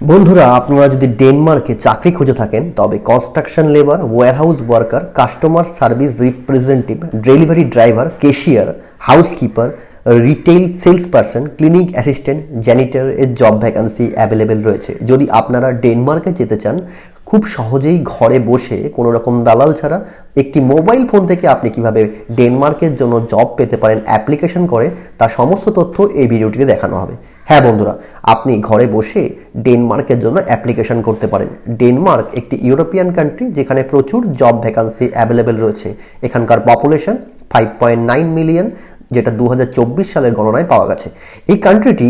বন্ধুরা, আপনারা যদি ডেনমার্কে চাকরি খুঁজে থাকেন, তবে construction labour warehouse worker customer service representative delivery driver cashier housekeeper retail sales person clinic assistant janitor এর জব ভ্যাকান্সি অ্যাভেলেবেল রয়েছে। যদি আপনারা ডেনমার্কে যেতে চান খুব সহজেই ঘরে বসে কোনো রকম দালাল ছাড়া একটি মোবাইল ফোন থেকে আপনি কীভাবে ডেনমার্কের জন্য জব পেতে পারেন, অ্যাপ্লিকেশন করে তার সমস্ত তথ্য এই ভিডিওটিতে দেখানো হবে। হ্যাঁ বন্ধুরা, আপনি ঘরে বসে ডেনমার্কের জন্য অ্যাপ্লিকেশন করতে পারেন। ডেনমার্ক একটি ইউরোপিয়ান কান্ট্রি যেখানে প্রচুর জব ভ্যাকান্সি অ্যাভেলেবেল রয়েছে। এখানকার population five point nine million যেটা দু হাজার চব্বিশ সালের গণনায় পাওয়া গেছে। এই কান্ট্রিটি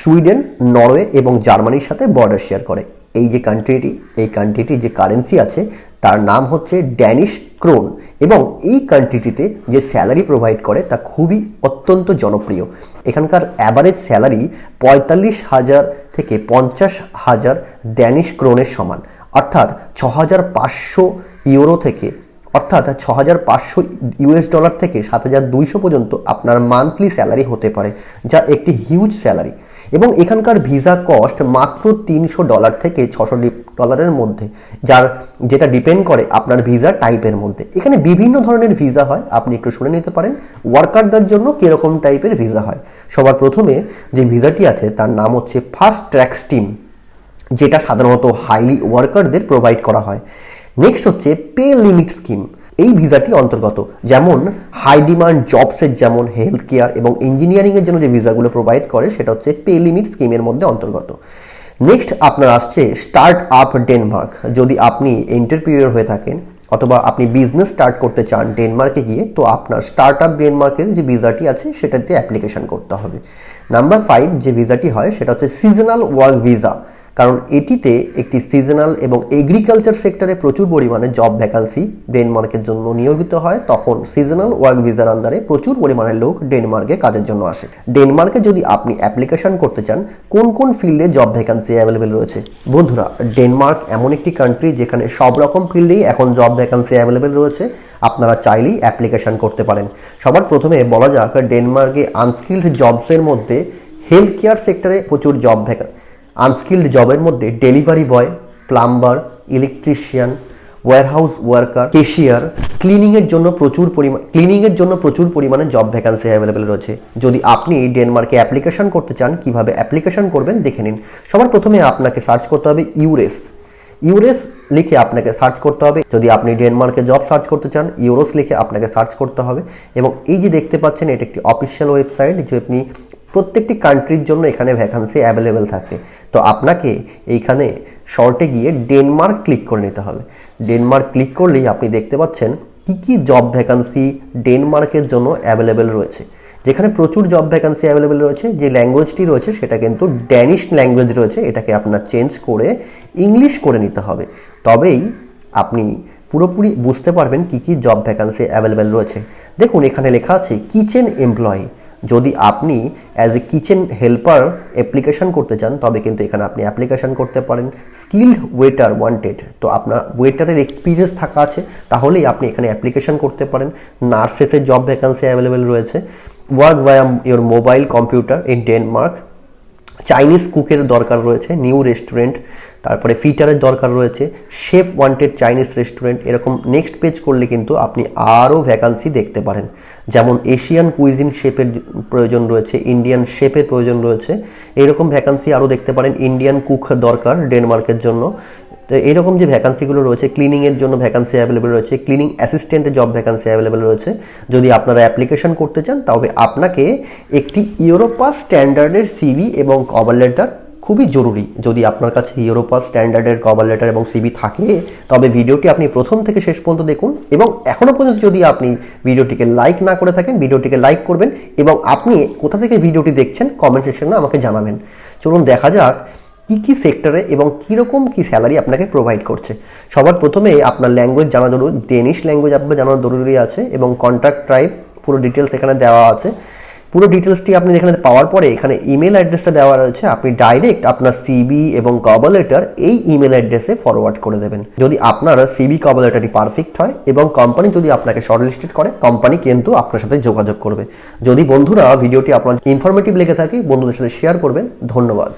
সুইডেন, নরওয়ে এবং জার্মানির সাথে বর্ডার শেয়ার করে। এই যে কান্ট্রিটি এই কান্ট্রিটির যে কারেন্সি আছে, তার নাম হচ্ছে ড্যানিশ ক্রোন এবং এই কান্ট্রিটিতে যে স্যালারি প্রোভাইড করে, তা খুবই অত্যন্ত জনপ্রিয়। এখানকার অ্যাভারেজ স্যালারি পঁয়তাল্লিশ হাজার থেকে পঞ্চাশ হাজার ড্যানিশ ক্রোনের সমান। অর্থাৎ ছ হাজার পাঁচশো ইউরো থেকে, অর্থাৎ ছ হাজার পাঁচশো ইউএস ডলার থেকে সাত হাজার দুইশো পর্যন্ত আপনার মান্থলি স্যালারি হতে পারে, যা একটি হিউজ স্যালারি এবং এখানকার ভিসা কস্ট মাত্র তিনশো ডলার থেকে ছশো ডলারের মধ্যে, যার যেটা ডিপেন্ড করে আপনার ভিসা টাইপের মধ্যে। এখানে বিভিন্ন ধরনের ভিসা হয়, আপনি একটু শুনে নিতে পারেন ওয়ার্কারদের জন্য কীরকম টাইপের ভিসা হয়। সবার প্রথমে যে ভিসাটি আছে, তার নাম হচ্ছে ফার্স্ট ট্র্যাক স্টিম যেটা সাধারণত হাইলি ওয়ার্কারদের প্রোভাইড করা হয়। নেক্সট হচ্ছে পে লিমিট স্কিম এই ভিসাটি অন্তর্গত। যেমন হাই ডিমান্ড জবসের যেমন হেলথ কেয়ার এবং ইঞ্জিনিয়ারিংয়ের জন্য যে ভিসাগুলো প্রোভাইড করে, সেটা হচ্ছে পে লিমিট স্কিমের মধ্যে অন্তর্গত। নেক্সট আপনার আসছে স্টার্ট আপ ডেনমার্ক যদি আপনি এন্টারপ্রিনিয়র হয়ে থাকেন অথবা আপনি বিজনেস স্টার্ট করতে চান ডেনমার্কে গিয়ে, তো আপনার স্টার্ট আপ ডেনমার্কের যে ভিসাটি আছে, সেটাতে অ্যাপ্লিকেশন করতে হবে। নাম্বার ফাইভ যে ভিসাটি হয়, সেটা হচ্ছে সিজনাল ওয়ার্ক ভিসা কারণ এটিতে একটি সিজনাল এবং এগ্রিকালচার সেক্টরে প্রচুর পরিমাণে জব ভ্যাকান্সি ডেনমার্কের জন্য নিয়োজিত হয়। তখন সিজনাল ওয়ার্ক ভিসার আন্ডারে প্রচুর পরিমাণে লোক ডেনমার্কে কাজের জন্য আসে। ডেনমার্কে যদি আপনি অ্যাপ্লিকেশন করতে চান, কোন কোন ফিল্ডে জব ভ্যাকান্সি অ্যাভেলেবেল রয়েছে? বন্ধুরা ডেনমার্ক এমন একটি কান্ট্রি যেখানে সব রকম ফিল্ডেই এখন জব ভ্যাকান্সি অ্যাভেলেবেল রয়েছে। আপনারা চাইলেই অ্যাপ্লিকেশন করতে পারেন। সবার প্রথমে বলা যাক ডেনমার্কে আনস্কিল্ড জবসের মধ্যে হেলথ কেয়ার সেক্টরে প্রচুর জব ভ্যাকান্সি আনস্কিল্ড জবের মধ্যে delivery boy, plumber, electrician warehouse worker cashier ক্লিনিংয়ের জন্য প্রচুর পরিমাণ ক্লিনিংয়ের জন্য প্রচুর পরিমাণে জব ভ্যাকান্সি অ্যাভেলেবেল রয়েছে। যদি আপনি ডেনমার্কে অ্যাপ্লিকেশন করতে চান, কীভাবে অ্যাপ্লিকেশন করবেন দেখে নিন। সবার প্রথমে আপনাকে সার্চ করতে হবে ইউরেস। ইউরেস লিখে আপনাকে সার্চ করতে হবে। যদি আপনি ডেনমার্কে জব সার্চ করতে চান, ইউরোস লিখে আপনাকে সার্চ করতে হবে। এবং এই যে দেখতে পাচ্ছেন, এটা একটি অফিসিয়াল ওয়েবসাইট, যে আপনি প্রত্যেকটি কান্ট্রির জন্য এখানে ভ্যাকান্সি অ্যাভেলেবেল থাকে। তো আপনাকে এইখানে শর্টে গিয়ে ডেনমার্ক ক্লিক করে নিতে হবে। ডেনমার্ক ক্লিক করলেই আপনি দেখতে পাচ্ছেন কী কী জব ভ্যাকান্সি ডেনমার্কের জন্য অ্যাভেলেবেল রয়েছে। যেখানে প্রচুর জব ভ্যাকান্সি অ্যাভেলেবেল রয়েছে, যে ল্যাঙ্গুয়েজটি রয়েছে সেটা কিন্তু ড্যানিশ ল্যাঙ্গুয়েজ রয়েছে, এটাকে আপনার চেঞ্জ করে ইংলিশ করে নিতে হবে। তবেই আপনি পুরোপুরি বুঝতে পারবেন কী কী জব ভ্যাকান্সি অ্যাভেলেবেল রয়েছে। দেখুন, এখানে লেখা আছে কিচেন এমপ্লয়ি যদি আপনি as a kitchen helper application করতে চান, তবে কিন্তু এখানে আপনি অ্যাপ্লিকেশান করতে পারেন। স্কিল্ড ওয়েটার ওয়ান্টেড তো আপনার ওয়েটারের এক্সপিরিয়েন্স থাকা আছে, তাহলেই আপনি এখানে অ্যাপ্লিকেশান করতে পারেন। নার্সেসের জব ভ্যাকান্সি অ্যাভেলেবেল রয়েছে। Work via your mobile computer in Denmark Chinese কুকের দরকার রয়েছে, নিউ রেস্টুরেন্ট, তারপরে ফিটারের দরকার রয়েছে, শেফ ওয়ান্টেড চাইনিজ রেস্টুরেন্ট, এরকম নেক্সট পেজ করলে কিন্তু আপনি আরও ভ্যাকান্সি দেখতে পারেন। যেমন এশিয়ান কুইজিন শেপের প্রয়োজন রয়েছে, ইন্ডিয়ান শেপের প্রয়োজন রয়েছে, এরকম ভ্যাকান্সি আরও দেখতে পারেন, ইন্ডিয়ান কুক দরকার ডেনমার্কের জন্য। তো এইরকম যে ভ্যাকান্সিগুলো রয়েছে ক্লিনিংয়ের জন্য ভ্যাকান্সি অ্যাভেলেবেল রয়েছে ক্লিনিং অ্যাসিস্ট্যান্টের জব ভ্যাকান্সি অ্যাভেলেবেল রয়েছে, যদি আপনারা অ্যাপ্লিকেশন করতে চান তবে আপনাকে একটি ইউরোপাস স্ট্যান্ডার্ডের সিভি এবং কভার লেটার খুবই জরুরি। যদি আপনার কাছে ইউরোপাস স্ট্যান্ডার্ডের কভার লেটার এবং সিবি থাকে, তবে ভিডিওটি আপনি প্রথম থেকে শেষ পর্যন্ত দেখুন এবং এখনও পর্যন্ত যদি আপনি ভিডিওটিকে লাইক না করে থাকেন, ভিডিওটিকে লাইক করবেন এবং আপনি কোথা থেকে ভিডিওটি দেখছেন কমেন্ট সেকশনে আমাকে জানাবেন। চলুন দেখা যাক কী কী সেক্টরে এবং কীরকম কী স্যালারি আপনাকে প্রোভাইড করছে? সবার প্রথমে আপনার ল্যাঙ্গুয়েজ জানা জরুরি ডেনিশ ল্যাঙ্গুয়েজ আপনার জানা জরুরি আছে এবং কন্ট্যাক্ট ট্রাইব পুরো ডিটেলস এখানে দেওয়া আছে। পুরো ডিটেলসটি আপনি এখানে পাওয়ার পরে এখানে ইমেল অ্যাড্রেসটা দেওয়া রয়েছে, আপনি ডাইরেক্ট আপনার সিবি এবং কভার লেটার এই ইমেল অ্যাড্রেসে ফরওয়ার্ড করে দেবেন। যদি আপনার সিবি কভার লেটারটি পারফেক্ট হয় এবং কোম্পানি যদি আপনাকে শর্টলিস্টেড করে কোম্পানি কিন্তু আপনার সাথে যোগাযোগ করবে। যদি বন্ধুরা ভিডিওটি আপনার ইনফরমেটিভ লেগে থাকে, বন্ধুদের সাথে শেয়ার করবেন, ধন্যবাদ।